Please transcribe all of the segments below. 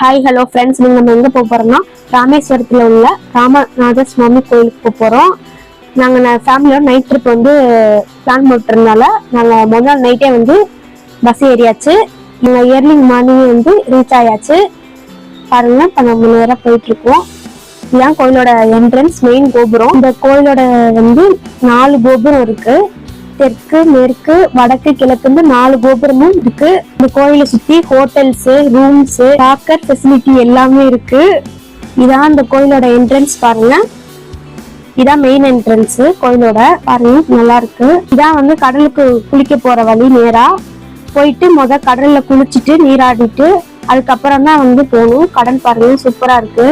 Hi hello friends நீங்கள் நம்ம எங்கே போக போகிறோம்னா ராமேஸ்வரத்தில் உள்ள ராமநாத சுவாமி கோயிலுக்கு போக போகிறோம் நாங்கள் நான் ஃபேமிலியோட நைட் ட்ரிப் வந்து பிளான் போட்டிருந்தால நாங்கள் முதல் நாள் நைட்டே வந்து பஸ் ஏறியாச்சு. நாங்கள் இயர்லிங் மார்னிங் வந்து ரீச் ஆயாச்சு. பாருங்க இப்போ நம்ம நேராக போயிட்டுருக்கோம். இதுதான் கோயிலோட என்ட்ரன்ஸ் மெயின் கோபுரம். இந்த கோயிலோட வந்து நாலு கோபுரம் இருக்குது தெற்கு மேற்கு வடக்கு கிழக்குன்னு நாலு கோபுரமும் இருக்கு. இந்த கோயிலை சுத்தி ஹோட்டல்ஸ் ரூம்ஸ் லாக்கர் ஃபெசிலிட்டி எல்லாமே இருக்கு. இதான் இந்த கோயிலோட என்ட்ரன்ஸ் பாருங்க. இதான் மெயின் என்ட்ரன்ஸ் கோயிலோட. பாருங்க நல்லா இருக்கு. இதான் வந்து கடலுக்கு குளிக்க போற வழி நேரா. போயிட்டு முத கடல்ல குளிச்சுட்டு நீராடிட்டு அதுக்கப்புறம் தான் வந்து போகணும். கடல் பாருங்க சூப்பரா இருக்கு.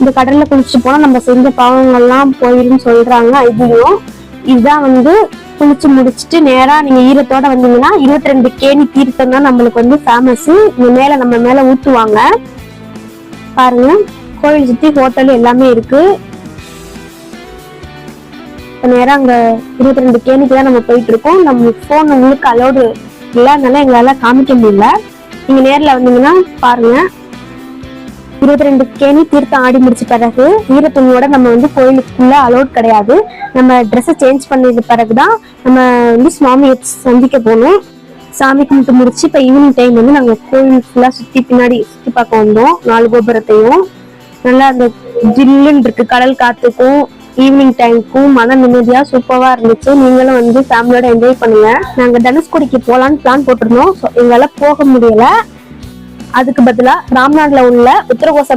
இந்த கடல்ல குளிச்சுட்டு போனா நம்ம செஞ்ச பாவங்கள்லாம் போயிரும் சொல்றாங்க இதுவும் இதுதான் வந்து குளிச்சு முடிச்சுட்டு நேரா நீங்க ஈரத்தோட வந்தீங்கன்னா இருபத்தி ரெண்டு கேணி தீர்த்தம் தான் நம்மளுக்கு வந்து ஃபேமஸ் இங்க மேல நம்ம மேல ஊத்துவாங்க. பாருங்க கோயில் சுத்தி ஹோட்டல் எல்லாமே இருக்கு. நேரம் அங்க இருபத்தி ரெண்டு கேணிக்கு தான் நம்ம போயிட்டு இருக்கோம். நம்ம போன் உங்களுக்கு அலோடு இல்லை அதனால எங்களால காமிக்க முடியல. நீங்க நேர்ல வந்தீங்கன்னா பாருங்க இருபத்தி ரெண்டு கேணி தீர்த்தம் ஆடி முடிச்ச பிறகு ஈரத்துணியோட நம்ம வந்து கோயிலுக்குள்ள அலோட் கிடையாது. நம்ம ட்ரெஸ்ஸை சேஞ்ச் பண்ணது பிறகுதான் நம்ம வந்து சுவாமியை சந்திக்க போகணும் சாமி கும்பிட்டு முடிச்சு இப்போ ஈவினிங் டைம் வந்து நாங்கள் கோயில் ஃபுல்லாக சுற்றி பின்னாடி சுற்றி பார்க்க வந்தோம். நாலு கோபுரத்தையும். நல்லா அந்த ஜில்லுன்னு இருக்கு கடல் காத்துக்கும் ஈவினிங் டைமுக்கும் மன நிம்மதியா சூப்பராக இருந்துச்சு. நீங்களும் வந்து ஃபேமிலியோட என்ஜாய் பண்ணுங்க. நாங்க தனுஷ்கோடிக்கு போலான்னு பிளான் போட்டிருந்தோம். ஸோ எங்களால போக முடியல. அதுக்கு பதிலா ராம்நாட்ல உள்ள உத்தரகோச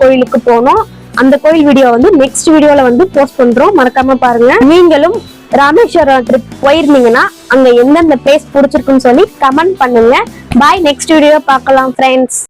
கோயிலுக்கு போனோம். அந்த கோயில் வீடியோ வந்து நெக்ஸ்ட் வீடியோல வந்து போஸ்ட் பண்றோம். மறக்காம பாருங்க. நீங்களும் ராமேஸ்வரம் ட்ரிப் போயிருந்தீங்கன்னா அங்க எந்தெந்த பிளேஸ் பிடிச்சிருக்குன்னு சொல்லி கமெண்ட் பண்ணுங்க. பாய் நெக்ஸ்ட் வீடியோ பார்க்கலாம் ஃப்ரெண்ட்ஸ்